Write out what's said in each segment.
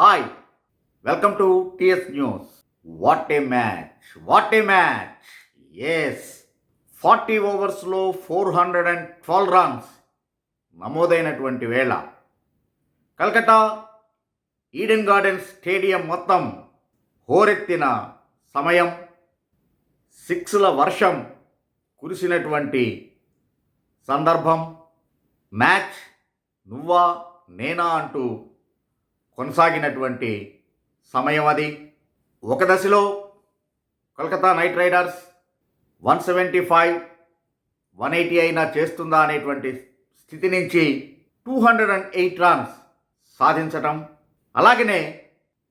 Hi welcome to TS news what a match what a match as forty ఓవర్స్లో four hundred and twelve runs నమోదైనటువంటి వేళ. Calcutta Eden gardens stadium మొత్తం హోరెత్తిన సమయం సిక్స్ల వర్షం కురిసినటువంటి సందర్భం. Match నువ్వా నేనా అంటూ కొనసాగినటువంటి సమయం అది. ఒక దశలో Kolkata Knight Riders one seventy five one eighty అయినా చేస్తుందా అనేటువంటి స్థితి నుంచి two hundred and eight runs సాధించటం అలాగనే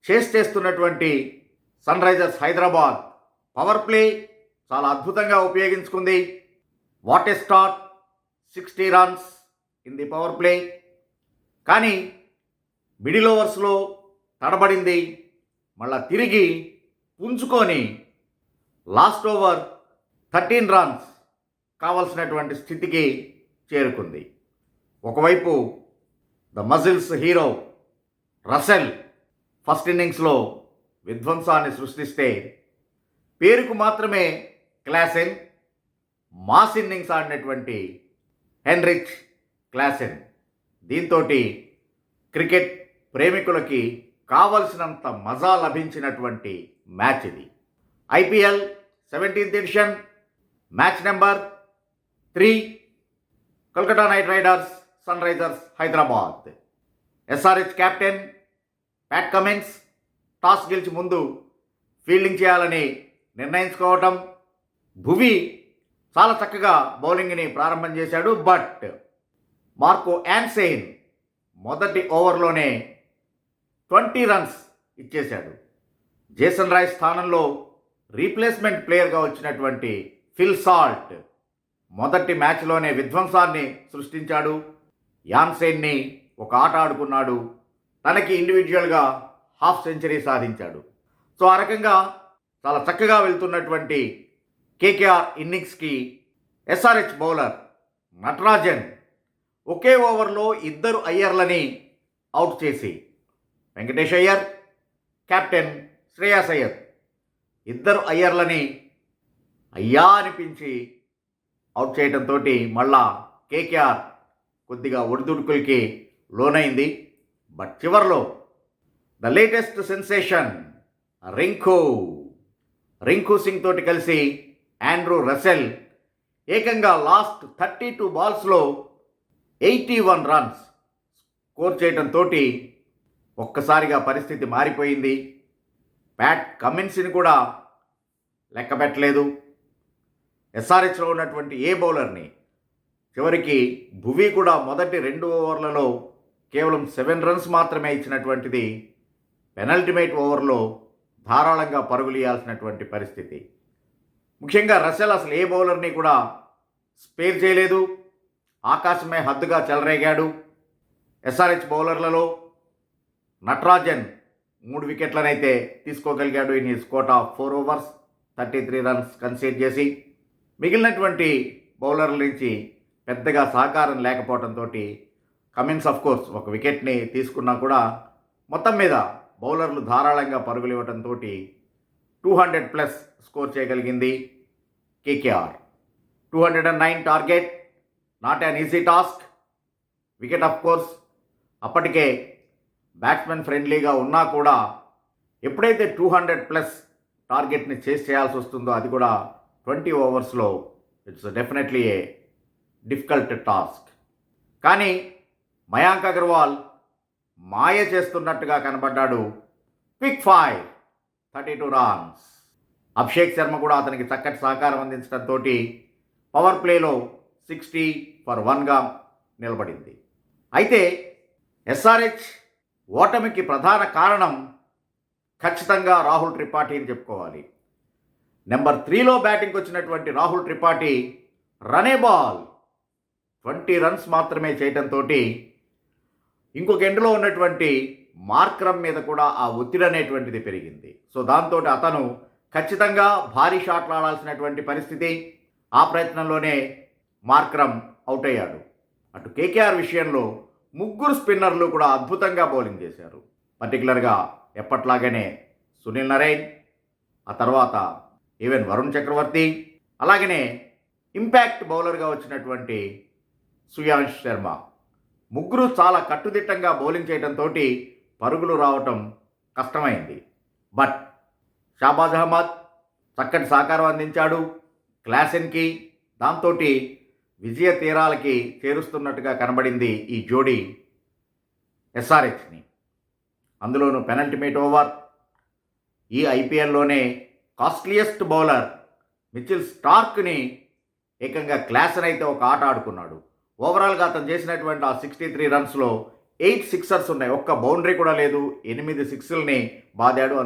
చేస్ చేస్తున్నటువంటి sun Risers Hyderabad power play చాలా అద్భుతంగా ఉపయోగించుకుంది. What a start sixty runs in the power play. కానీ మిడిల్ ఓవర్స్లో తడబడింది. మళ్ళా తిరిగి పుంజుకొని లాస్ట్ ఓవర్ థర్టీన్ రన్స్ కావలసినటువంటి స్థితికి చేరుకుంది. ఒకవైపు the muscles hero Russell first ఇన్నింగ్స్లో విధ్వంసాన్ని సృష్టిస్తే పేరుకు మాత్రమే క్లాసెన్ మాస్ ఇన్నింగ్స్ ఆడినటువంటి హెన్రిచ్ క్లాసెన్. దీంతో క్రికెట్ ప్రేమికులకి కావలసినంత మజా లభించినటువంటి మ్యాచ్ ఇది. IPL seventeenth edition match number three Kolkata Knight Riders Sunrisers Hyderabad. SRH captain Pat Cummins toss గెలిచి ముందు ఫీల్డింగ్ చేయాలని నిర్ణయించుకోవటం. భువి చాలా చక్కగా బౌలింగ్ని ప్రారంభం చేశాడు బట్ మార్కో యాన్సెయిన్ మొదటి ఓవర్లోనే ట్వంటీ రన్స్ ఇచ్చేశాడు. జేసన్ రాయ్ స్థానంలో రీప్లేస్మెంట్ ప్లేయర్గా వచ్చినటువంటి ఫిల్ సాల్ట్ మొదటి మ్యాచ్లోనే విధ్వంసాన్ని సృష్టించాడు. యాన్సెయిన్ని ఒక ఆట ఆడుకున్నాడు. తనకి ఇండివిజువల్గా హాఫ్ సెంచరీ సాధించాడు. సో ఆ రకంగా చాలా చక్కగా వెళ్తున్నటువంటి కేకేఆర్ ఇన్నింగ్స్కి ఎస్ఆర్హెచ్ బౌలర్ నటరాజన్ ఒకే ఓవర్లో ఇద్దరు అయ్యర్లని అవుట్ చేసి వెంకటేష్ అయ్యర్ కెప్టెన్ శ్రేయాస్ అయ్యర్. ఇద్దరు అయ్యర్లని అయ్యా అనిపించి అవుట్ చేయడంతో మళ్ళా కేకేఆర్ కొద్దిగా ఒడిదుడుకులకి లోనైంది. బట్ చివర్లో the latest sensation Rinku. Rinku Singh తోటి కలిసి ఆండ్రూ రసెల్ ఏకంగా లాస్ట్ థర్టీ టూ బాల్స్లో ఎయిటీ వన్ రన్స్ స్కోర్ చేయడంతో ఒక్కసారిగా పరిస్థితి మారిపోయింది. ప్యాట్ కమిన్స్ని కూడా లెక్క పెట్టలేదు ఎస్ఆర్హెచ్లో ఉన్నటువంటి ఏ బౌలర్ని చివరికి భువి కూడా మొదటి రెండు ఓవర్లలో కేవలం సెవెన్ రన్స్ మాత్రమే ఇచ్చినటువంటిది పెనల్టిమేట్ ఓవర్లో ధారాళంగా పరుగులియాల్సినటువంటి పరిస్థితి. ముఖ్యంగా రసెల్ అసలు ఏ బౌలర్ని కూడా స్పేర్ చేయలేదు. ఆకాశమే హద్దుగా చెలరేగాడు. ఎస్ఆర్హెచ్ బౌలర్లలో నటరాజన్ మూడు వికెట్లనైతే తీసుకోగలిగాడు in his quota of four overs thirty three runs concede చేసి. మిగిలినటువంటి బౌలర్ల నుంచి పెద్దగా సహకారం లేకపోవడంతో కమిన్స్ ఆఫ్ కోర్స్ ఒక వికెట్ని తీసుకున్నా కూడా మొత్తం మీద బౌలర్లు ధారాళంగా పరుగులు ఇవ్వడంతో టూ హండ్రెడ్ ప్లస్ స్కోర్ చేయగలిగింది KKR. Two hundred and nine target not an easy task wicket of course అప్పటికే బ్యాట్స్మెన్ ఫ్రెండ్లీగా ఉన్నా కూడా ఎప్పుడైతే టూ హండ్రెడ్ ప్లస్ టార్గెట్ని చేస్ చేయాల్సి వస్తుందో అది కూడా twenty ఓవర్స్లో it's definitely a difficult task కానీ మయాంక్ అగర్వాల్ మాయ చేస్తున్నట్టుగా కనబడ్డాడు. Quick five thirty two runs Abhishek Sharma కూడా అతనికి చక్కటి సహకారం అందించడంతో పవర్ ప్లేలో సిక్స్టీ ఫర్ వన్గా నిలబడింది. అయితే ఎస్ఆర్హెచ్ ఓటమికి ప్రధాన కారణం ఖచ్చితంగా రాహుల్ త్రిపాఠి అని చెప్పుకోవాలి. నెంబర్ త్రీలో బ్యాటింగ్కి వచ్చినటువంటి Rahul Tripathi run a ball. Twenty runs మాత్రమే చేయటంతో ఇంకొక ఎండ్లో ఉన్నటువంటి మార్క్రమ్ మీద కూడా ఆ ఒత్తిడి అనేటువంటిది పెరిగింది. సో దాంతో అతను ఖచ్చితంగా భారీ షాట్లు ఆడాల్సినటువంటి పరిస్థితి ఆ ప్రయత్నంలోనే మార్క్రమ్ అవుట్ అయ్యాడు. అటు కేకేఆర్ విషయంలో ముగ్గురు స్పిన్నర్లు కూడా అద్భుతంగా బౌలింగ్ చేశారు. పర్టికులర్గా ఎప్పట్లాగానే సునీల్ నరేన్ ఆ తర్వాత ఈవెన్ వరుణ్ చక్రవర్తి అలాగనే ఇంపాక్ట్ బౌలర్గా వచ్చినటువంటి సుయాంష్ శర్మ. ముగ్గురు చాలా కట్టుదిట్టంగా బౌలింగ్ చేయడంతో పరుగులు రావటం కష్టమైంది. బట్ షాబాజ్ అహ్మద్ చక్కటి సహకారం అందించాడు. క్లాసెన్కి దాంతో విజయ తీరాలకి చేరుస్తున్నట్టుగా కనబడింది ఈ జోడీ ఎస్ఆర్హెచ్ని. అందులోనూ పెనల్టిమేట్ ఓవర్ ఈ ఐపీఎల్లోనే కాస్ట్లియస్ట్ బౌలర్ మిచిల్ స్టార్క్ని ఏకంగా క్లాసన్ అయితే ఒక ఆట ఆడుకున్నాడు. ఓవరాల్గా అతను చేసినటువంటి ఆ సిక్స్టీ త్రీ రన్స్లో ఎయిట్ సిక్సర్స్ ఉన్నాయి. ఒక్క బౌండరీ కూడా లేదు. ఎనిమిది సిక్స్ల్ని బాదాడు